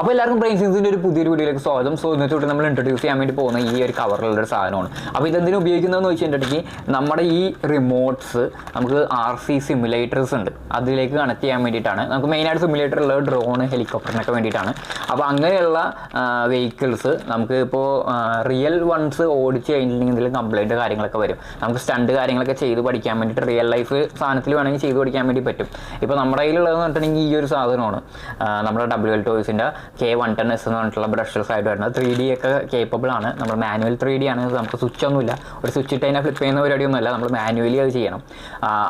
അപ്പോൾ എല്ലാവർക്കും ബ്രെയിൻ സിൻസിന്റെ ഒരു പുതിയൊരു വീഡിയോയിലേക്ക് സ്വാഗതം. സോ ഇന്നത്തെ തൊട്ട് നമ്മൾ ഇൻട്രൊഡ്യൂസ് ചെയ്യാൻ വേണ്ടി പോകുന്ന ഈ ഒരു കവറിലുള്ള ഒരു സാധനമാണ്. അപ്പോൾ ഇതെന്തിനു ഉപയോഗിക്കുന്നതെന്ന് വെച്ചിട്ടുണ്ടെങ്കിൽ നമ്മുടെ ഈ റിമോട്ട്സ് നമുക്ക് ആർ സി സിമുലേറ്റേഴ്സ് ഉണ്ട്. അതിലേക്ക് കണക്ട് ചെയ്യാൻ വേണ്ടിയിട്ടാണ്. നമുക്ക് മെയിനായിട്ട് സിമുലേറ്റർ ഉള്ളത് ഡ്രോൺ ഹെലികോപ്റ്ററിനൊക്കെ വേണ്ടിയിട്ടാണ്. അപ്പോൾ അങ്ങനെയുള്ള വെഹിക്കിൾസ് നമുക്ക് ഇപ്പോൾ റിയൽ വൺസ് ഓടിച്ച് കഴിഞ്ഞിട്ടുണ്ടെങ്കിൽ എന്തെങ്കിലും കംപ്ലൈന്റ് കാര്യങ്ങളൊക്കെ വരും. നമുക്ക് സ്റ്റണ്ട് കാര്യങ്ങളൊക്കെ ചെയ്ത് പഠിക്കാൻ വേണ്ടിയിട്ട് റിയൽ ലൈഫ് സാധനത്തിൽ വേണമെങ്കിൽ ചെയ്ത് പഠിക്കാൻ വേണ്ടി പറ്റും. ഇപ്പോൾ നമ്മുടെ കയ്യിലുള്ളതെന്ന് പറഞ്ഞിട്ടുണ്ടെങ്കിൽ ഈ ഒരു സാധനമാണ്. നമ്മുടെ ഡബ്ല്യു എൽ ടോയ്സിന്റെ കെ വൺ ടെൻ എസ് എന്ന് പറഞ്ഞിട്ടുള്ള ബ്രഷസ് ആയിട്ട് വരുന്നത്. ത്രീ ഡി ഒക്കെ കേപ്പബിൾ ആണ്. നമ്മൾ മാനുവൽ ത്രീ ഡി ആണ്. നമുക്ക് സ്വിച്ച് ഒന്നുമില്ല. ഒരു സ്വിച്ച് ഇട്ട് അതിനെ ഫ്ലിപ്പ് ചെയ്യുന്ന പരിപാടിയൊന്നുമല്ല. നമ്മൾ മാനുവലി അത് ചെയ്യണം.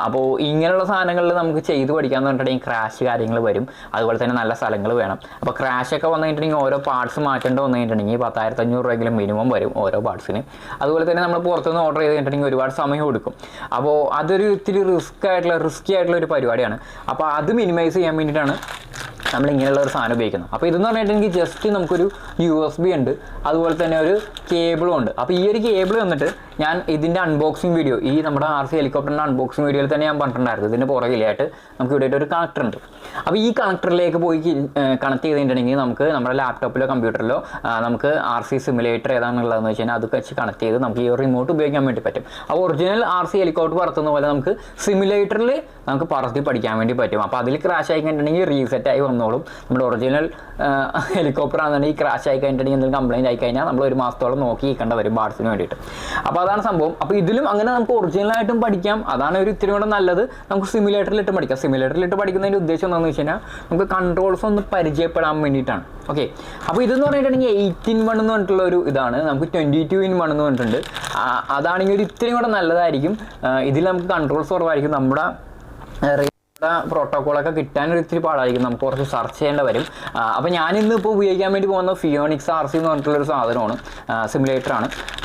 അപ്പോൾ ഇങ്ങനെയുള്ള സാധനങ്ങളിൽ നമുക്ക് ചെയ്ത് പഠിക്കാന്ന് പറഞ്ഞിട്ടുണ്ടെങ്കിൽ ക്രാഷ് കാര്യങ്ങൾ വരും. അതുപോലെ തന്നെ നല്ല സ്ഥലങ്ങൾ വേണം. അപ്പോൾ ക്രാഷ് ഒക്കെ വന്നു കഴിഞ്ഞിട്ടുണ്ടെങ്കിൽ ഓരോ പാർട്സ് മാറ്റേണ്ട വന്നു കഴിഞ്ഞിട്ടുണ്ടെങ്കിൽ പത്തായിരത്തി അഞ്ഞൂറ് രൂപയെങ്കിലും മിനിമം വരും ഓരോ പാർട്സിന് അതുപോലെ തന്നെ നമ്മൾ പുറത്തുനിന്ന് ഓർഡർ ചെയ്ത് കഴിഞ്ഞിട്ടുണ്ടെങ്കിൽ ഒരുപാട് സമയം എടുക്കും. അപ്പോൾ അതൊരു ഇത്തിരി റിസ്ക് ആയിട്ടുള്ള റിസ്കി ആയിട്ടുള്ള ഒരു പരിപാടിയാണ്. അപ്പോൾ അത് മിനിമൈസ് ചെയ്യാൻ വേണ്ടിയിട്ടാണ് നമ്മൾ ഇങ്ങനെയുള്ള ഒരു സാധനം ഉപയോഗിക്കുന്നത് അപ്പോൾ ഇതെന്ന് പറഞ്ഞിട്ടുണ്ടെങ്കിൽ ജസ്റ്റ് നമുക്കൊരു യു എസ് ബി ഉണ്ട്. അതുപോലെ തന്നെ ഒരു കേബിളും ഉണ്ട്. അപ്പോൾ ഈ ഒരു കേബിൾ വന്നിട്ട് ഞാൻ ഇതിന്റെ അൺബോക്സിങ് വീഡിയോ ഈ നമ്മുടെ ആർ സി ഹെലികോപ്റ്ററിന്റെ അൺബോക്സിങ് വീഡിയോയിൽ തന്നെ ഞാൻ പറഞ്ഞിട്ടുണ്ടായിരുന്നു. ഇതിന്റെ പുറകിലായിട്ട് നമുക്ക് ഇവിടെ ഒരു കണക്ടർ ഉണ്ട്. അപ്പോൾ ഈ കണക്ടറിലേക്ക് പോയി കണക്ട് ചെയ്തിട്ടുണ്ടെങ്കിൽ നമുക്ക് നമ്മുടെ ലാപ്ടോപ്പിലോ കമ്പ്യൂട്ടറിലോ നമുക്ക് ആർ സി സിമുലേറ്റർ ഏതാണെന്നുള്ളതെന്ന് വെച്ച് കഴിഞ്ഞാൽ അത് വെച്ച് കണക്ട് ചെയ്ത് നമുക്ക് ഈ റിമോട്ട് ഉപയോഗിക്കാൻ വേണ്ടി പറ്റും. അപ്പോൾ ഒറിജിനൽ ആർ സി ഹെലികോപ്റ്റർ പറത്തുന്ന പോലെ നമുക്ക് സിമുലേറ്ററിൽ നമുക്ക് പറത്തി പഠിക്കാൻ വേണ്ടി പറ്റും. അപ്പോൾ അതിൽ ക്രാഷ് ആയി കഴിഞ്ഞിട്ടുണ്ടെങ്കിൽ റീസെറ്റ് ആയി വന്നോളും. നമ്മുടെ ഒറിജിനൽ ഹെലികോപ്റ്റർ ആണെന്നുണ്ടെങ്കിൽ ക്രാഷ് ആയി കഴിഞ്ഞിട്ടുണ്ടെങ്കിൽ എന്തെങ്കിലും കംപ്ലൈന്റ് ആയി കഴിഞ്ഞാൽ നമ്മൾ ഒരു മാസത്തോളം നോക്കി നിൽക്കേണ്ട വരും പാർട്സിന് വേണ്ടിയിട്ട്. അപ്പോൾ അതാണ് സംഭവം. അപ്പോൾ ഇതിലും അങ്ങനെ നമുക്ക് ഒറിജിനലായിട്ടും പഠിക്കാം. അതാണ് ഒരു ഇത്തിരി കൂടെ നല്ലത്. നമുക്ക് സിമുലേറ്ററിലിട്ട് പഠിക്കാം. സിമുലേറ്ററിലിട്ട് പഠിക്കുന്നതിന്റെ ഉദ്ദേശം എന്താണെന്ന് വെച്ച് കഴിഞ്ഞാൽ നമുക്ക് കൺട്രോൾസ് ഒന്ന് പരിചയപ്പെടാൻ വേണ്ടിയിട്ടാണ്. ഓക്കെ അപ്പോൾ ഇതെന്ന് പറഞ്ഞിട്ടുണ്ടെങ്കിൽ എയ്റ്റീൻ വൺ എന്ന് പറഞ്ഞിട്ടുള്ള ഒരു ഇതാണ്. നമുക്ക് ട്വന്റി ടു ഇൻ വൺ എന്ന് പറഞ്ഞിട്ടുണ്ട്. അതാണെങ്കിൽ ഒരു ഇത്തിരി കൂടെ നല്ലതായിരിക്കും. ഇതിൽ നമുക്ക് കൺട്രോൾസ് കുറവായിരിക്കും. നമ്മുടെ പ്രോട്ടോക്കോളൊക്കെ കിട്ടാൻ ഒരു ഇത്തിരി പാടായിരിക്കും. നമുക്ക് കുറച്ച് സെർച്ച് ചെയ്യേണ്ട വരും. അപ്പോൾ ഞാൻ ഇന്ന് ഇപ്പോൾ ഉപയോഗിക്കാൻ വേണ്ടി പോകുന്ന ഫിയോണിക്സ് ആർ സി എന്ന് പറഞ്ഞിട്ടുള്ള ഒരു സാധനമാണ്.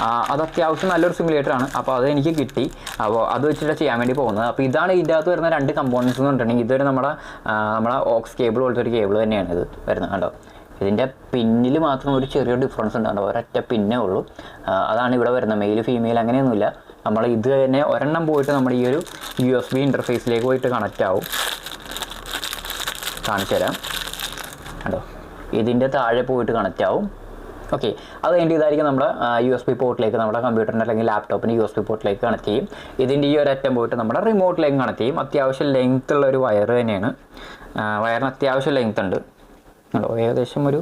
ആ, അത് അത്യാവശ്യം നല്ലൊരു സിമുലേറ്റർ ആണ്. അപ്പോൾ അത് എനിക്ക് കിട്ടി. അപ്പോൾ അത് വെച്ചിട്ട് ചെയ്യാൻ വേണ്ടി പോകുന്നത്. അപ്പോൾ ഇതാണ് ഇതിന്റെ അകത്ത് വരുന്ന രണ്ട് കമ്പോണൻസ് എന്ന് പറഞ്ഞിട്ടുണ്ടെങ്കിൽ ഇതൊരു നമ്മുടെ നമ്മുടെ ഓക്സ് കേബിൾ പോലത്തെ ഒരു കേബിൾ തന്നെയാണ് ഇത് വരുന്നത് കേട്ടോ ഇതിന്റെ പിന്നിൽ മാത്രം ഒരു ചെറിയ ഡിഫറൻസ് ഉണ്ട് ഒരൊറ്റ പിന്നേ ഉള്ളൂ. അതാണ് ഇവിടെ വരുന്നത്. മെയിൽ ഫീമെയിൽ അങ്ങനെയൊന്നുമില്ല. നമ്മൾ ഇത് തന്നെ ഒരെണ്ണം പോയിട്ട് നമ്മുടെ ഈ ഒരു യു എസ് ബി ഇന്റർഫേസിലേക്ക് പോയിട്ട് കണക്റ്റ് ആവും. കാണിച്ചു തരാം. കണ്ടോ? ഇതിന്റെ താഴെ പോയിട്ട് കണക്റ്റ് ആവും. ഓക്കെ അത് കഴിഞ്ഞ് ഇതായിരിക്കും നമ്മുടെ യു എസ് ബി പോർട്ടിലേക്ക് നമ്മുടെ കമ്പ്യൂട്ടറിന്റെ അല്ലെങ്കിൽ ലാപ്ടോപ്പിന് യു എസ് ബി പോർട്ടിലേക്ക് കണക്ട് ചെയ്യും. ഇതിന്റെ ഈ ഒരു അറ്റം പോയിട്ട് നമ്മുടെ റിമോട്ടിലേക്ക് കണക്ട് ചെയ്യും. അത്യാവശ്യം ലെങ്ത് ഉള്ള ഒരു വയർ തന്നെയാണ്. വയറിന് അത്യാവശ്യം ലെങ്ത് ഉണ്ട്. ഏകദേശം ഒരു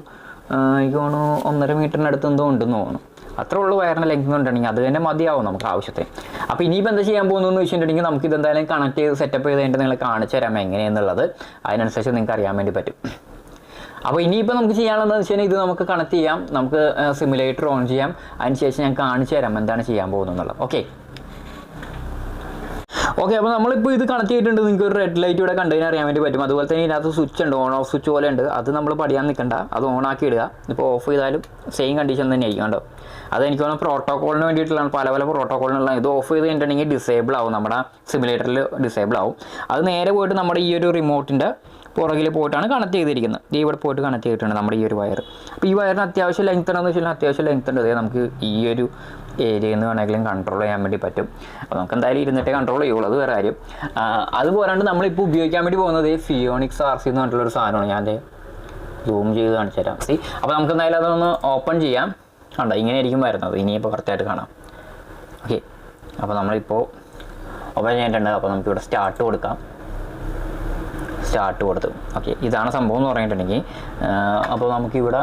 എനിക്ക് തോന്നുന്നു ഒന്നര മീറ്ററിനടുത്ത് എന്തോ ഉണ്ടെന്ന് തോന്നുന്നു. അത്ര ഉള്ളു വയറിന് ലെങ്ത് ഉണ്ടെങ്കിൽ അത് തന്നെ മതിയാവും നമുക്ക് ആവശ്യത്തെ അപ്പോൾ ഇനിയിപ്പോൾ എന്താ ചെയ്യാൻ പോകുന്നു എന്ന് വെച്ചിട്ടുണ്ടെങ്കിൽ നമുക്ക് ഇതെന്തായാലും കണക്ട് ചെയ്ത് സെറ്റപ്പ് ചെയ്ത് കഴിഞ്ഞിട്ട് നിങ്ങളെ കാണിച്ചു തരാം എങ്ങനെയെന്നുള്ളത്. അതിനനുസരിച്ച് നിങ്ങൾക്ക് അറിയാൻ വേണ്ടി പറ്റും. അപ്പോൾ ഇനിയിപ്പോൾ നമുക്ക് ചെയ്യാനുള്ളതെന്ന് വെച്ച് കഴിഞ്ഞാൽ ഇത് നമുക്ക് കണക്ട് ചെയ്യാം. നമുക്ക് സിമുലേറ്റർ ഓൺ ചെയ്യാം. അതിനുശേഷം ഞാൻ കാണിച്ചു തരാം എന്താണ് ചെയ്യാൻ പോകുന്നത് എന്നുള്ളത് ഓക്കെ ഓക്കെ അപ്പോൾ നമ്മളിപ്പോൾ ഇത് കണക്ട് ചെയ്തിട്ടുണ്ട്. നിങ്ങൾക്ക് ഒരു റെഡ് ലൈറ്റ് ഇവിടെ കണ്ടതിന് അറിയാൻ വേണ്ടി പറ്റും. അതുപോലെ തന്നെ ഇതിനകത്ത് സ്വിച്ച് ഉണ്ട്. ഓൺ ഓഫ് സ്വിച്ച് പോലെ ഉണ്ട്. അത് നമ്മൾ പഠിയാൻ നിൽക്കണ്ട. അത് ഓൺ ആക്കി ഇടുക. ഇപ്പോൾ ഓഫ് ചെയ്താലും സെയിം കണ്ടീഷൻ തന്നെ ആയിരിക്കും കേട്ടോ അത് എനിക്ക് തോന്നുന്നു പ്രോട്ടോക്കോളിന് വേണ്ടിയിട്ടുള്ളതാണ്. പല പല പ്രോട്ടോക്കോളിനുള്ള ഇത് ഓഫ് ചെയ്ത് കഴിഞ്ഞിട്ടുണ്ടെങ്കിൽ ഡിസേബിൾ ആവും. നമ്മുടെ സിമുലേറ്ററിൽ ഡിസേബിൾ ആവും. അത് നേരെ പോയിട്ട് നമ്മുടെ ഈ ഒരു റിമോട്ടിന്റെ പുറകിൽ പോയിട്ടാണ് കണക്ട് ചെയ്തിരിക്കുന്നത്. ഇവിടെ പോയിട്ട് കണക്ട് ചെയ്തിട്ടുണ്ട് നമ്മുടെ ഈ ഒരു വയർ അപ്പോൾ ഈ വയറിന് അത്യാവശ്യം ലെങ്ത് ഉണ്ടെന്ന് വെച്ചാൽ അത്യാവശ്യം ലെങ്ത് ഉണ്ട്. നമുക്ക് ഈ ഒരു ഏരിയയിൽ നിന്ന് വേണമെങ്കിലും കൺട്രോൾ ചെയ്യാൻ വേണ്ടി പറ്റും. അപ്പോൾ നമുക്ക് എന്തായാലും ഇരുന്നിട്ടേ കൺട്രോൾ ചെയ്യുള്ളൂ. അത് വേറെ കാര്യം. അതുപോലാണ്ട് നമ്മളിപ്പോൾ ഉപയോഗിക്കാൻ വേണ്ടി പോകുന്നത് ഫിയോണിക്സ് ആർ സി എന്ന് പറഞ്ഞിട്ടുള്ളൊരു സാധനമാണ്. ഞാൻ സൂം ചെയ്ത് കാണിച്ചു തരാം സി അപ്പോൾ നമുക്ക് എന്തായാലും അതൊന്ന് ഓപ്പൺ ചെയ്യാം. കണ്ടോ ഇങ്ങനെ ആയിരിക്കും വരുന്നത്. ഇനിയിപ്പോൾ കറക്റ്റായിട്ട് കാണാം. ഓക്കെ അപ്പോൾ നമ്മളിപ്പോൾ ഓപ്പൺ ചെയ്തിട്ടുണ്ട്. അപ്പോൾ നമുക്കിവിടെ സ്റ്റാർട്ട് കൊടുക്കാം. സ്റ്റാർട്ട് കൊടുത്തു. ഓക്കെ ഇതാണ് സംഭവം എന്ന് പറഞ്ഞിട്ടുണ്ടെങ്കിൽ അപ്പോൾ നമുക്കിവിടെ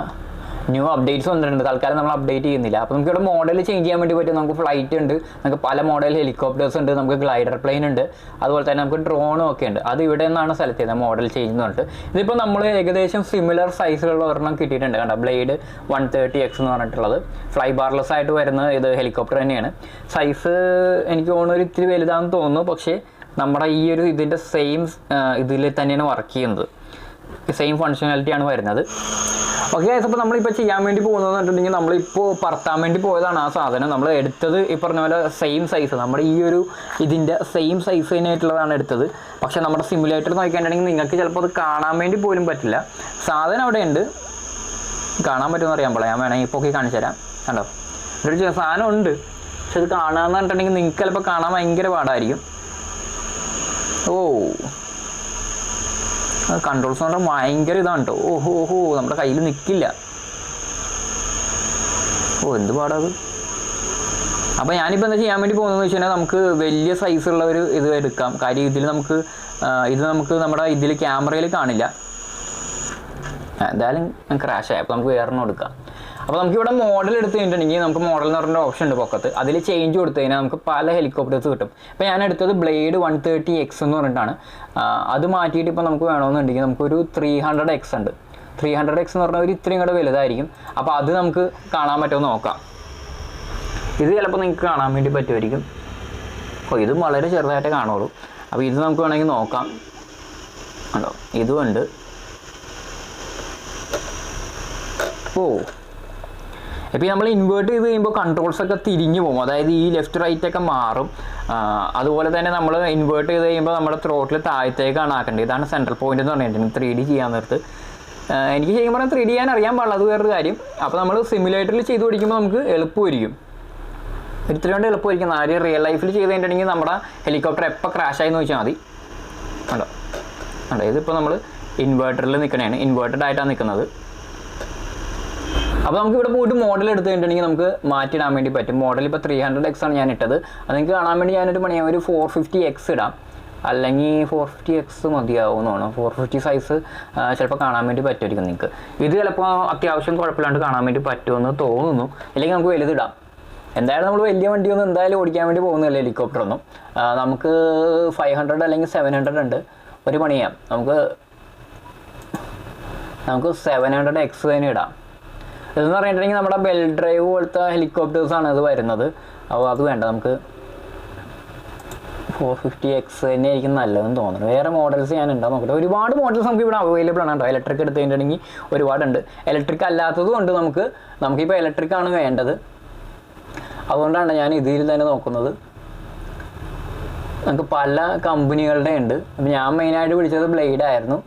ന്യൂ അപ്ഡേറ്റ്സ് വന്നിട്ടുണ്ട്. തൽക്കാലം നമ്മൾ അപ്ഡേറ്റ് ചെയ്യുന്നില്ല. അപ്പോൾ നമുക്ക് ഇവിടെ മോഡൽ ചേഞ്ച് ചെയ്യാൻ വേണ്ടി പറ്റും. നമുക്ക് ഫ്ലൈറ്റ് ഉണ്ട്. നമുക്ക് പല മോഡൽ ഹെലികോപ്റ്റേഴ്സ് ഉണ്ട്. നമുക്ക് ഗ്ലൈഡർ പ്ലെയിൻ ഉണ്ട്. അതുപോലെ തന്നെ നമുക്ക് ഡ്രോണും ഒക്കെ ഉണ്ട്. അത് ഇവിടെ നിന്നാണ് സെലക്ട് ചെയ്യുന്നത് മോഡൽ ചേഞ്ച് എന്ന് പറഞ്ഞിട്ട്. ഇതിപ്പോൾ നമ്മൾ ഏകദേശം സിമിലർ സൈസിലുള്ള ഒരെണ്ണം കിട്ടിയിട്ടുണ്ട്. കണ്ടോ? ബ്ലേഡ് വൺ തേർട്ടി എക്സ് എന്ന് പറഞ്ഞിട്ടുള്ളത്. ഫ്ലൈ ബാർലെസ് ആയിട്ട് വരുന്ന ഇത് ഹെലികോപ്റ്റർ തന്നെയാണ്. സൈസ് എനിക്ക് തോന്നുന്നു ഒരു ഇത്തിരി വലുതാണെന്ന് തോന്നുന്നു. പക്ഷേ നമ്മുടെ ഈ ഒരു ഇതിന്റെ സെയിം ഇതിൽ തന്നെയാണ് വർക്ക് ചെയ്യുന്നത്. സെയിം ഫങ്ഷനാലിറ്റിയാണ് വരുന്നത്. ഓക്കെ അപ്പോൾ നമ്മളിപ്പോൾ ചെയ്യാൻ വേണ്ടി പോകുന്നതെന്ന് പറഞ്ഞിട്ടുണ്ടെങ്കിൽ നമ്മളിപ്പോൾ പറത്താൻ വേണ്ടി പോയതാണ് ആ സാധനം. നമ്മൾ എടുത്തത് ഈ പറഞ്ഞ പോലെ സെയിം സൈസ് നമ്മുടെ ഈ ഒരു ഇതിന്റെ സെയിം സൈസ് തന്നെയായിട്ടുള്ളതാണ് എടുത്തത്. പക്ഷേ നമ്മുടെ സിമുലേറ്റർ നോക്കിയിട്ടുണ്ടെങ്കിൽ നിങ്ങൾക്ക് ചിലപ്പോൾ അത് കാണാൻ വേണ്ടി പോലും പറ്റില്ല. സാധനം അവിടെ ഉണ്ട്. കാണാൻ പറ്റുമെന്ന് അറിയാൻ പാടില്ല. ഞാൻ വേണമെങ്കിൽ ഇപ്പോൾ കാണിച്ചു തരാം. കണ്ടോ? ഒരു സാധനം ഉണ്ട്. പക്ഷെ അത് കാണാമെന്ന് പറഞ്ഞിട്ടുണ്ടെങ്കിൽ നിങ്ങൾക്ക് ചിലപ്പോൾ കാണാൻ ഭയങ്കര പാടായിരിക്കും. ഓ. കൺട്രോൾസ് എന്ന് പറഞ്ഞാൽ ഭയങ്കര ഇതാണ് കേട്ടോ ഓഹോ ഓഹോ നമ്മുടെ കയ്യിൽ നിൽക്കില്ല ഓ എന്ത് പാടാത് അപ്പോൾ ഞാനിപ്പോൾ എന്താ ചെയ്യാൻ വേണ്ടി പോകുന്നതെന്ന് വെച്ച് കഴിഞ്ഞാൽ നമുക്ക് വലിയ സൈസുള്ള ഒരു ഇത് എടുക്കാം. കാര്യം ഇതിൽ നമുക്ക് ഇത് നമുക്ക് നമ്മുടെ ഇതിൽ ക്യാമറയിൽ കാണില്ല. എന്തായാലും ക്രാഷ് ആയി. അപ്പോൾ നമുക്ക് വേറെ എടുക്കാം. അപ്പോൾ നമുക്ക് ഇവിടെ മോഡൽ എടുത്ത് കഴിഞ്ഞിട്ടുണ്ടെങ്കിൽ നമുക്ക് മോഡൽ എന്ന് പറഞ്ഞ ഓപ്ഷൻ ഉണ്ട് പൊക്കത്ത് അതിൽ ചേഞ്ച് കൊടുത്തു കഴിഞ്ഞാൽ നമുക്ക് പല ഹെലികോപ്റ്റേഴ്സ് കിട്ടും. ഇപ്പോൾ ഞാൻ എടുത്തത് ബ്ലേഡ് വൺ തേർട്ടി എക്സ് എന്ന് പറഞ്ഞിട്ടാണ്. അത് മാറ്റിയിട്ട് ഇപ്പോൾ നമുക്ക് വേണമെന്നുണ്ടെങ്കിൽ നമുക്കൊരു ത്രീ ഹൺഡ്രഡ് എക്സ് ഉണ്ട്. ത്രീ ഹൺഡ്രഡ് എക്സ് എന്ന് പറഞ്ഞാൽ ഒരു ഇത്രയും കൂടെ വലുതായിരിക്കും. അപ്പോൾ അത് നമുക്ക് കാണാൻ പറ്റുമോ നോക്കാം. ഇത് ചിലപ്പോൾ നിങ്ങൾക്ക് കാണാൻ വേണ്ടി പറ്റുമായിരിക്കും. അപ്പോൾ ഇതും വളരെ ചെറുതായിട്ട് കാണുള്ളൂ. അപ്പോൾ ഇത് നമുക്ക് വേണമെങ്കിൽ നോക്കാം. ഉണ്ടോ. ഇതുമുണ്ട് ഓ ഇപ്പോൾ നമ്മൾ ഇൻവേർട്ട് ചെയ്ത് കഴിയുമ്പോൾ കൺട്രോൾസ് ഒക്കെ തിരിഞ്ഞു പോകും. അതായത് ഈ ലെഫ്റ്റ് റൈറ്റ് ഒക്കെ മാറും. അതുപോലെ തന്നെ നമ്മൾ ഇൻവേർട്ട് ചെയ്ത് കഴിയുമ്പോൾ നമ്മുടെ ത്രോട്ടിൽ താഴത്തേക്കാണ് ആക്കേണ്ടത്. ഇതാണ് സെൻട്രൽ പോയിന്റ് എന്ന് പറഞ്ഞിട്ടുണ്ടെങ്കിൽ ത്രീ ഡി ചെയ്യാൻ നേരത്ത്. എനിക്ക് ശരിക്കും പറഞ്ഞാൽ ത്രീ ഡി ചെയ്യാൻ അറിയാൻ പാടില്ല. അത് വേറൊരു കാര്യം. അപ്പോൾ നമ്മൾ സിമുലേറ്ററിൽ ചെയ്ത് പഠിക്കുമ്പോൾ നമുക്ക് എളുപ്പമായിരിക്കും. ഇത്തിരി കൊണ്ട് എളുപ്പമായിരിക്കും ആര് റിയൽ ലൈഫിൽ ചെയ്ത് കഴിഞ്ഞിട്ടുണ്ടെങ്കിൽ നമ്മുടെ ഹെലികോപ്റ്റർ എപ്പോൾ ക്രാഷ് ആയി എന്ന് വെച്ചാൽ മതി. കണ്ടോ? കണ്ടോ? ഇതിപ്പോൾ നമ്മൾ ഇൻവേർട്ടറിൽ നിൽക്കണതാണ് ഇൻവേർട്ടഡ് ആയിട്ടാണ് നിൽക്കുന്നത് അപ്പോൾ നമുക്ക് ഇവിടെ പോയിട്ട് മോഡൽ എടുത്ത് കഴിഞ്ഞിട്ടുണ്ടെങ്കിൽ നമുക്ക് മാറ്റിയിടാൻ വേണ്ടി പറ്റും. മോഡൽ ഇപ്പോൾ ത്രീ ഹൺഡ്രഡ് എക്സ് ആണ് ഞാൻ ഇട്ടത്. അത് നിങ്ങൾക്ക് കാണാൻ വേണ്ടി ഞാനൊരു പണിയാൻ ഒരു ഫോർ ഫിഫ്റ്റി എക്സ് ഇടാം. അല്ലെങ്കിൽ ഫോർ ഫിഫ്റ്റി എക്സ് മതിയാവുന്നതാണ് ഫോർ ഫിഫ്റ്റി സൈസ് ചിലപ്പോൾ കാണാൻ വേണ്ടി പറ്റുമായിരിക്കും നിങ്ങൾക്ക്. ഇത് ചിലപ്പോൾ അത്യാവശ്യം കുഴപ്പമില്ലാണ്ട് കാണാൻ വേണ്ടി പറ്റുമെന്ന് തോന്നുന്നു. അല്ലെങ്കിൽ നമുക്ക് വലുതിടാം. എന്തായാലും നമ്മൾ വലിയ വണ്ടിയൊന്നും എന്തായാലും ഓടിക്കാൻ വേണ്ടി പോകുന്നില്ല ഹെലികോപ്റ്റർ ഒന്നും. നമുക്ക് ഫൈവ് ഹൺഡ്രഡ് അല്ലെങ്കിൽ സെവൻ ഹൺഡ്രഡ് ഉണ്ട്. ഒരു പണി നമുക്ക് നമുക്ക് സെവൻ ഹൺഡ്രഡ് എക്സ് തന്നെ ഇടാം. ഇതെന്ന് പറഞ്ഞിട്ടുണ്ടെങ്കിൽ നമ്മുടെ ബെൽ ഡ്രൈവ് പോലത്തെ ഹെലികോപ്റ്റേഴ്സാണ് ഇത് വരുന്നത്. അപ്പോൾ അത് വേണ്ട നമുക്ക് ഫോർ ഫിഫ്റ്റി എക്സ് തന്നെ ആയിരിക്കും നല്ലതെന്ന് തോന്നുന്നു. വേറെ മോഡൽസ് ഞാൻ ഉണ്ടോ നോക്കട്ടെ. ഒരുപാട് മോഡൽസ് നമുക്ക് ഇവിടെ അവൈലബിൾ ആണ് കേട്ടോ. ഇലക്ട്രിക് എടുത്ത് കഴിഞ്ഞിട്ടുണ്ടെങ്കിൽ ഒരുപാടുണ്ട്. ഇലക്ട്രിക് അല്ലാത്തതും ഉണ്ട് നമുക്ക്. നമുക്കിപ്പോൾ ഇലക്ട്രിക് ആണ് വേണ്ടത്. അതുകൊണ്ടാണ് ഞാൻ ഇതിൽ തന്നെ നോക്കുന്നത്. നമുക്ക് പല കമ്പനികളുടെ ഉണ്ട്. അപ്പം ഞാൻ മെയിനായിട്ട് പിടിച്ചത് ബ്ലേഡ് ആയിരുന്നു.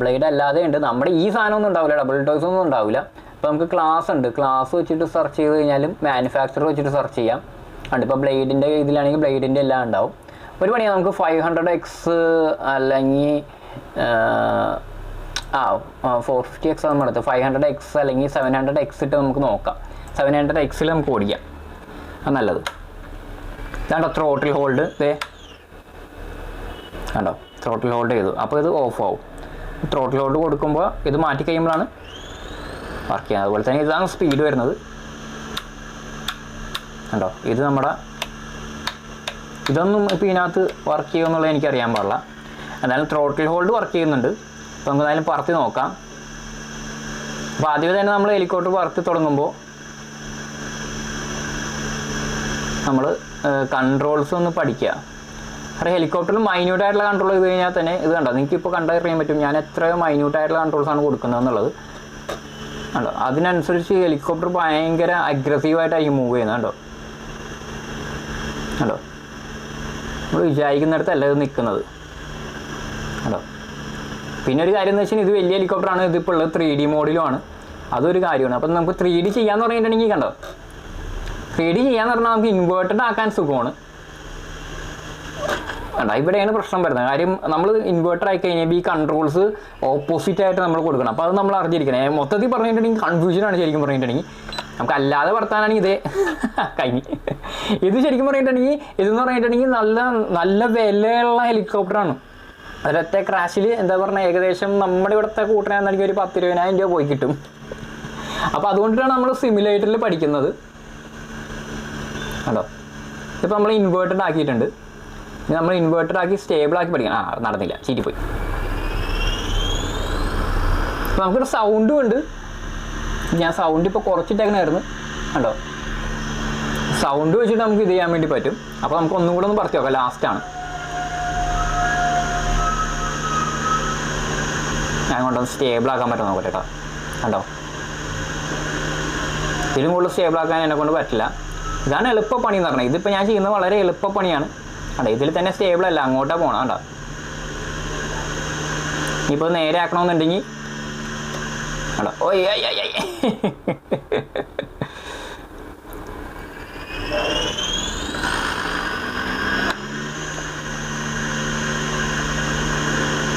ബ്ലേഡ് അല്ലാതെ ഉണ്ട്. നമ്മുടെ ഈ സാധനമൊന്നും ഉണ്ടാവില്ല. ഡബിൾ ടോയ്സ് ഒന്നും ഉണ്ടാവില്ല. അപ്പോൾ നമുക്ക് ക്ലാസ് ഉണ്ട്. ക്ലാസ് വെച്ചിട്ട് സെർച്ച് ചെയ്ത് കഴിഞ്ഞാലും മാനുഫാക്ചർ വെച്ചിട്ട് സെർച്ച് ചെയ്യാം. ഉണ്ട് ഇപ്പോൾ ബ്ലേഡിന്റെ ഇതിലാണെങ്കിൽ ബ്ലേഡിന്റെ എല്ലാം ഉണ്ടാവും. ഒരു പണിയാണ് നമുക്ക് ഫൈവ് ഹൺഡ്രഡ് എക്സ് അല്ലെങ്കിൽ ആ ഫോർ ഫിഫ്റ്റി എക്സ് നമ്മൾ എടുത്ത് ഫൈവ് ഹൺഡ്രഡ് എക്സ് അല്ലെങ്കിൽ സെവൻ ഹൺഡ്രഡ് എക്സ് ഇട്ട് നമുക്ക് നോക്കാം. സെവൻ ഹൺഡ്രഡ് എക്സിൽ നമുക്ക് ഓടിക്കാം. അത് നല്ലത്. ഇതാണ്ടോ ത്രോട്ടിൽ ഹോൾഡ് ദേ. കണ്ടോ? ത്രോട്ടിൽ ഹോൾഡ് ചെയ്തു. അപ്പോൾ ഇത് ഓഫ് ആവും. ത്രോട്ടിൽ ഹോൾഡ് കൊടുക്കുമ്പോൾ ഇത് മാറ്റി കഴിയുമ്പോഴാണ് വർക്ക് ചെയ്യുന്നത് അതുപോലെ തന്നെ ഇതാണ് സ്പീഡ് വരുന്നത്. കണ്ടോ? ഇത് നമ്മുടെ ഇതൊന്നും ഇപ്പോൾ ഇതിനകത്ത് വർക്ക് ചെയ്യുമെന്നുള്ളത് എനിക്കറിയാൻ പാടില്ല. എന്തായാലും ത്രോട്ടിൽ ഹോൾഡ് വർക്ക് ചെയ്യുന്നുണ്ട്. അപ്പോൾ നമുക്ക് എന്തായാലും പറത്തി നോക്കാം. അപ്പോൾ ആദ്യമേ തന്നെ നമ്മൾ ഹെലികോപ്റ്റർ പറത്തി തുടങ്ങുമ്പോൾ നമ്മൾ കൺട്രോൾസ് ഒന്ന് പഠിക്കുക. കാരണം ഹെലികോപ്റ്ററിൽ മൈന്യൂട്ട് ആയിട്ടുള്ള കൺട്രോൾ ചെയ്ത് കഴിഞ്ഞാൽ തന്നെ ഇത് കണ്ടോ? നിങ്ങൾക്ക് ഇപ്പോൾ കണ്ടറിയാൻ പറ്റും ഞാൻ എത്രയോ മൈന്യൂട്ട് ആയിട്ടുള്ള കൺട്രോൾസ് ആണ് കൊടുക്കുന്നത് എന്നുള്ളത് കണ്ടോ? അതിനനുസരിച്ച് ഹെലികോപ്റ്റർ ഭയങ്കര അഗ്രസീവായിട്ടായി മൂവ് ചെയ്യുന്നത് കണ്ടോ? കണ്ടോ? നമ്മൾ വിചാരിക്കുന്നിടത്തല്ല ഇത് നിൽക്കുന്നത്. കണ്ടോ? പിന്നെ ഒരു കാര്യം എന്ന് വെച്ചാൽ ഇത് വലിയ ഹെലികോപ്റ്ററാണ് ഇതിപ്പോൾ ഉള്ളത് ത്രീ ഡി മോഡിലുമാണ് അതൊരു കാര്യമാണ്. അപ്പം നമുക്ക് ത്രീ ഡി ചെയ്യാന്ന് പറഞ്ഞിട്ടുണ്ടെങ്കിൽ കണ്ടോ? ത്രീ ഡി ചെയ്യാന്ന് പറഞ്ഞാൽ നമുക്ക് ഇൻവേർട്ടഡ് ആക്കാൻ സുഖമാണ്. കണ്ടോ ഇവിടെയാണ് പ്രശ്നം വരുന്നത്. കാര്യം നമ്മൾ ഇൻവേർട്ടർ ആയി കഴിഞ്ഞാൽ ഈ കൺട്രോൾസ് ഓപ്പോസിറ്റ് ആയിട്ട് നമ്മൾ കൊടുക്കണം. അപ്പോൾ അത് നമ്മൾ അറിഞ്ഞിരിക്കണം. മൊത്തത്തിൽ പറഞ്ഞിട്ടുണ്ടെങ്കിൽ കൺഫ്യൂഷനാണ് ശരിക്കും പറഞ്ഞിട്ടുണ്ടെങ്കിൽ. നമുക്ക് അല്ലാതെ വർത്താനാണെങ്കിൽ ഇതേ. കഴിഞ്ഞ്. ഇത് ശരിക്കും പറഞ്ഞിട്ടുണ്ടെങ്കിൽ ഇതെന്ന് പറഞ്ഞിട്ടുണ്ടെങ്കിൽ നല്ല നല്ല വിലയുള്ള ഹെലികോപ്റ്ററാണ് അതിലൊറ്റ ക്രാഷിൽ എന്താ പറഞ്ഞാൽ ഏകദേശം നമ്മുടെ ഇവിടുത്തെ കൂട്ടനാണെന്നെങ്കിൽ ഒരു പത്ത് ഇരുപതിനായിരം രൂപ പോയി കിട്ടും. അപ്പോൾ അതുകൊണ്ടിട്ടാണ് നമ്മൾ സിമുലേറ്ററിൽ പഠിക്കുന്നത്. കണ്ടോ? ഇപ്പം നമ്മൾ ഇൻവേർട്ടഡ് ആക്കിയിട്ടുണ്ട്. നമ്മൾ ഇൻവേർട്ടഡ് ആക്കി സ്റ്റേബിൾ ആക്കി പഠിക്കണം. ആ നടന്നില്ല. ചീറ്റിപ്പോയി. അപ്പോൾ നമുക്കൊരു സൗണ്ടും ഉണ്ട്. ഞാൻ സൗണ്ട് ഇപ്പോൾ കുറച്ചിട്ടേക്കണായിരുന്നു. കണ്ടോ? സൗണ്ട് വെച്ചിട്ട് നമുക്ക് ഇത് ചെയ്യാൻ വേണ്ടി പറ്റും. അപ്പോൾ നമുക്ക് ഒന്നും കൂടെ ഒന്ന് പറഞ്ഞു നോക്കാം. ലാസ്റ്റാണ് ഞാൻ കൊണ്ടൊന്ന് സ്റ്റേബിൾ ആക്കാൻ പറ്റുമോ നോക്കട്ടെ കേട്ടോ. കണ്ടോ? ഇതിലും കൂടുതൽ സ്റ്റേബിൾ ആക്കാൻ എന്നെ കൊണ്ട് പറ്റില്ല. ഇതാണ് എളുപ്പ പണി എന്ന് പറഞ്ഞത്. ഇതിപ്പോൾ ഞാൻ ചെയ്യുന്നത് വളരെ എളുപ്പപ്പണിയാണ്. കണ്ടോ ഇതിൽ തന്നെ സ്റ്റേബിൾ അല്ല അങ്ങോട്ടാ പോകണം കണ്ടോ. ഇനിയിപ്പോൾ നേരെ ആക്കണമെന്നുണ്ടെങ്കിൽ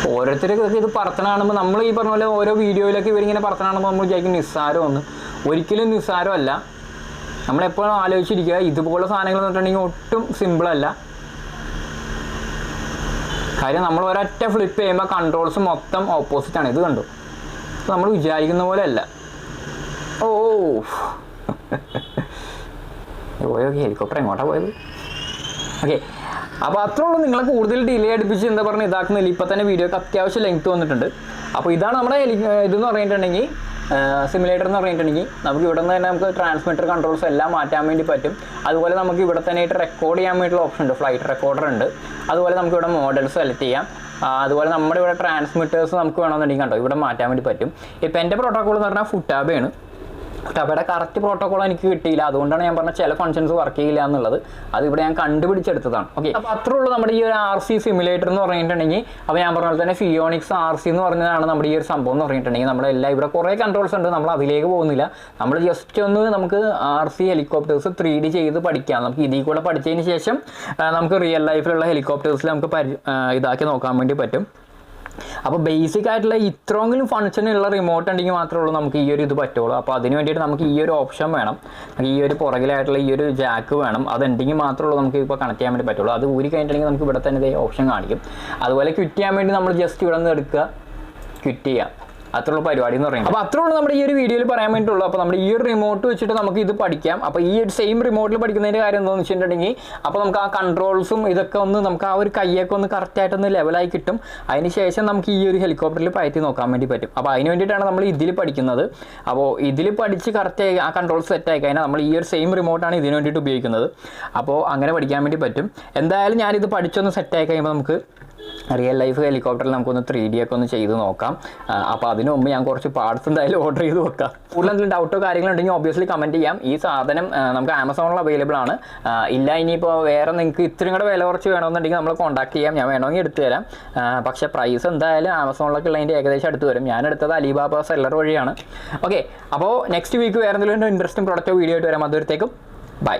ഓരോരുത്തർക്ക് ഇത് പറത്തണ നമ്മൾ ഈ പറഞ്ഞ പോലെ ഓരോ വീഡിയോയിലൊക്കെ ഇവരിങ്ങനെ പറത്തണ കാണുമ്പോൾ നമ്മൾ വിചാരിക്കും നിസ്സാരമൊന്ന് ഒരിക്കലും നിസ്സാരമല്ല നമ്മളെപ്പോഴും ആലോചിച്ചിരിക്കുക ഇതുപോലുള്ള സാധനങ്ങൾ എന്ന് പറഞ്ഞിട്ടുണ്ടെങ്കിൽ ഒട്ടും സിമ്പിളല്ല കാര്യം നമ്മൾ ഒരൊറ്റ ഫ്ലിപ്പ് ചെയ്യുമ്പോൾ കൺട്രോൾസ് മൊത്തം ഓപ്പോസിറ്റ് ആണ്. ഇത് കണ്ടു. നമ്മൾ വിചാരിക്കുന്ന പോലെ അല്ല ഓ പോയോ? ഹെലികോപ്റ്റർ എങ്ങോട്ടാ പോയത്? ഓക്കെ അപ്പോൾ അത്രേ ഉള്ളൂ. നിങ്ങളെ കൂടുതൽ ഡിലേ അടുപ്പിച്ച് എന്താ പറഞ്ഞാൽ ഇതാക്കുന്നില്ല ഇപ്പം തന്നെ വീഡിയോക്ക് അത്യാവശ്യം ലെങ്ത് വന്നിട്ടുണ്ട്. അപ്പോൾ ഇതാണ് നമ്മുടെ ഇതെന്ന് പറഞ്ഞിട്ടുണ്ടെങ്കിൽ സിമുലേറ്റർ എന്ന് പറഞ്ഞിട്ടുണ്ടെങ്കിൽ നമുക്ക് ഇവിടെ നിന്ന് തന്നെ നമുക്ക് ട്രാൻസ്മിറ്റർ കൺട്രോൾസ് എല്ലാം മാറ്റാൻ വേണ്ടി പറ്റും. അതുപോലെ നമുക്ക് ഇവിടെ തന്നെ ആയിട്ട് റെക്കോർഡ് ചെയ്യാൻ വേണ്ടിയിട്ടുള്ള ഓപ്ഷൻ ഉണ്ട്. ഫ്ലൈറ്റ് റെക്കോർഡർ ഉണ്ട്. അതുപോലെ നമുക്ക് ഇവിടെ മോഡൽസ് സെലക്ട് ചെയ്യാം. അതുപോലെ നമ്മുടെ ഇവിടെ ട്രാൻസ്മിറ്റേഴ്സ് നമുക്ക് വേണമെന്നുണ്ടെങ്കിൽ കണ്ടോ ഇവിടെ മാറ്റാൻ വേണ്ടി പറ്റും. ഇപ്പം എന്റെ പ്രോട്ടോക്കോൾ എന്ന് പറഞ്ഞാൽ ഫുട്ടാബയാണ് ടബയുടെ കറക്റ്റ് പ്രോട്ടോകോൾ എനിക്ക് കിട്ടിയില്ല. അതുകൊണ്ടാണ് ഞാൻ പറഞ്ഞ ചില ഫങ്ഷൻസ് വർക്ക് ചെയ്യില്ല എന്നുള്ളത്. അത് ഇവിടെ ഞാൻ കണ്ടുപിടിച്ചെടുത്തതാണ്. ഓക്കെ അപ്പോൾ അത്രേ ഉള്ളൂ നമ്മുടെ ഈ ഒരു ആർ സി സിമുലേറ്റർ എന്ന് പറഞ്ഞിട്ടുണ്ടെങ്കിൽ അപ്പോൾ ഞാൻ പറഞ്ഞ പോലെ തന്നെ ഫിയോണിക്സ് ആർ സി എന്ന് പറഞ്ഞതാണ് നമ്മുടെ ഈ ഒരു സംഭവം എന്ന് പറഞ്ഞിട്ടുണ്ടെങ്കിൽ നമ്മുടെ എല്ലാം ഇവിടെ കുറേ കൺട്രോൾസ് ഉണ്ട്. നമ്മൾ അതിലേക്ക് പോകുന്നില്ല. നമ്മൾ ജസ്റ്റ് ഒന്ന് നമുക്ക് R C helicopters three D ചെയ്ത് പഠിക്കാം. നമുക്ക് ഇതിൽ കൂടെ പഠിച്ചതിന് ശേഷം നമുക്ക് റിയൽ ലൈഫിലുള്ള ഹെലികോപ്റ്റേഴ്സിൽ നമുക്ക് ഇതാക്കി നോക്കാൻ വേണ്ടി പറ്റും. അപ്പോൾ ബേസിക് ആയിട്ടുള്ള ഇത്രയെങ്കിലും ഫങ്ഷനുള്ള റിമോട്ട് ഉണ്ടെങ്കിൽ മാത്രമേ ഉള്ളൂ നമുക്ക് ഈ ഒരു ഇത് പറ്റുള്ളൂ. അപ്പോൾ അതിന് വേണ്ടിയിട്ട് നമുക്ക് ഈ ഒരു ഓപ്ഷൻ വേണം. ഈ ഒരു പുറകിലായിട്ടുള്ള ഈ ഒരു ജാക്ക് വേണം. അതുണ്ടെങ്കിൽ മാത്രമേ ഉള്ളൂ നമുക്ക് ഇപ്പോൾ കണക്ട് ചെയ്യാൻ വേണ്ടി പറ്റുള്ളൂ. അത് ഊരി കഴിഞ്ഞിട്ടുണ്ടെങ്കിൽ നമുക്ക് ഇവിടെ തന്നെ ഓപ്ഷൻ കാണിക്കും. അതുപോലെ ക്വിറ്റ് ചെയ്യാൻ വേണ്ടി നമ്മൾ ജസ്റ്റ് ഇവിടെ നിന്ന് എടുക്കുക. ക്വിറ്റ് ചെയ്യാം. അത്രയുള്ള പരിപാടി എന്ന് പറയുന്നത്. അപ്പോൾ അത്രേ ഉള്ളൂ നമ്മുടെ ഈ ഒരു വീഡിയോയിൽ പറയാൻ വേണ്ടിയിട്ടുള്ളൂ. അപ്പോൾ നമ്മുടെ ഈ ഒരു റിമോട്ട് വെച്ചിട്ട് നമുക്ക് ഇത് പഠിക്കാം. അപ്പോൾ ഈ ഒരു സെയിം റിമോട്ടിൽ പഠിക്കുന്നതിന്റെ കാര്യം എന്താണെന്ന് വെച്ചിട്ടുണ്ടെങ്കിൽ അപ്പോൾ നമുക്ക് ആ കൺട്രോൾസും ഇതൊക്കെ ഒന്ന് നമുക്ക് ആ ഒരു കൈയൊക്കെ ഒന്ന് കറക്റ്റായിട്ടൊന്ന് ലെവലായി കിട്ടും. അതിന് ശേഷം നമുക്ക് ഈ ഒരു ഹെലികോപ്റ്ററിൽ പയറ്റി നോക്കാൻ വേണ്ടി പറ്റും. അപ്പോൾ അതിന് വേണ്ടിയിട്ടാണ് നമ്മൾ ഇതിൽ പഠിക്കുന്നത്. അപ്പോൾ ഇതിൽ പഠിച്ച് കറക്റ്റ് ആ കൺട്രോൾ സെറ്റ് ആയി കഴിഞ്ഞാൽ നമ്മൾ ഈ ഒരു സെയിം റിമോട്ടാണ് ഇതിന് വേണ്ടിയിട്ട് ഉപയോഗിക്കുന്നത്. അപ്പോൾ അങ്ങനെ പഠിക്കാൻ വേണ്ടി പറ്റും. എന്തായാലും ഞാനിത് പഠിച്ചൊന്ന് സെറ്റ് ആയി കഴിയുമ്പോൾ നമുക്ക് റിയൽ ലൈഫ് ഹെലികോപ്റ്ററിൽ നമുക്കൊന്ന് ത്രീ ഡി ഒക്കെ ഒന്ന് ചെയ്ത് നോക്കാം. അപ്പോൾ അതിനു മുമ്പ് ഞാൻ കുറച്ച് പാർട്സ് എന്തായാലും ഓർഡർ ചെയ്ത് വെക്കാം. കൂടുതൽ എന്തെങ്കിലും ഡൗട്ടോ കാര്യങ്ങളോ ഉണ്ടെങ്കിൽ ഒബ്വിയസ്ലി കമന്റ് ചെയ്യാം. ഈ സാധനം നമുക്ക് ആമസോണിൽ അവൈലബിൾ ആണ്. ഇല്ല ഇനിയിപ്പോൾ വേറെ നിങ്ങൾക്ക് ഇത്രയും കൂടെ വില കുറച്ച് വേണമെന്നുണ്ടെങ്കിൽ നമ്മൾ കോൺടാക്ട് ചെയ്യാം. ഞാൻ വേണമെങ്കിൽ എടുത്തു തരാം. പക്ഷേ പ്രൈസ് എന്തായാലും ആമസോണിലൊക്കെ ഉള്ളതിന്റെ ഏകദേശം അടുത്ത് വരും. ഞാൻ എടുത്തത് അലിബാബ സെല്ലർ വഴിയാണ്. ഓക്കെ അപ്പോൾ നെക്സ്റ്റ് വീക്ക് വേറെ എന്തെങ്കിലും ഇൻട്രസ്റ്റിംഗ് പ്രൊഡക്റ്റോ വീഡിയോ ആയിട്ട് വരാം. അതുവരത്തേക്കും ബൈ